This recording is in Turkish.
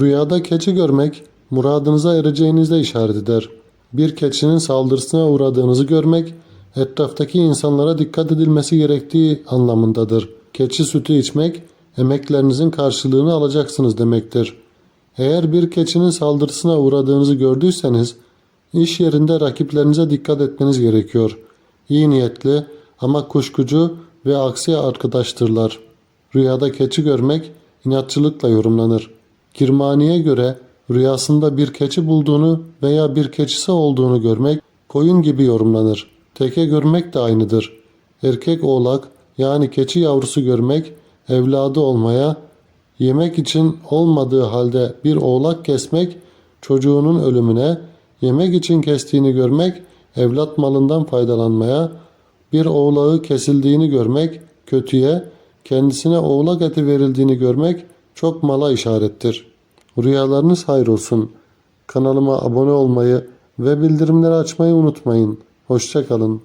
Rüyada keçi görmek muradınıza ereceğinizde işaret eder. Bir keçinin saldırısına uğradığınızı görmek etraftaki insanlara dikkat edilmesi gerektiği anlamındadır. Keçi sütü içmek emeklerinizin karşılığını alacaksınız demektir. Eğer bir keçinin saldırısına uğradığınızı gördüyseniz iş yerinde rakiplerinize dikkat etmeniz gerekiyor. İyi niyetli ama kuşkucu ve aksi arkadaştırlar. Rüyada keçi görmek inatçılıkla yorumlanır. Kirmani'ye göre rüyasında bir keçi bulduğunu veya bir keçisi olduğunu görmek koyun gibi yorumlanır. Teke görmek de aynıdır. Erkek oğlak yani keçi yavrusu görmek evladı olmaya, yemek için olmadığı halde bir oğlak kesmek çocuğunun ölümüne, yemek için kestiğini görmek evlat malından faydalanmaya, bir oğlağı kesildiğini görmek kötüye, kendisine oğlak eti verildiğini görmek çok mala işarettir. Rüyalarınız hayır olsun. Kanalıma abone olmayı ve bildirimleri açmayı unutmayın. Hoşçakalın.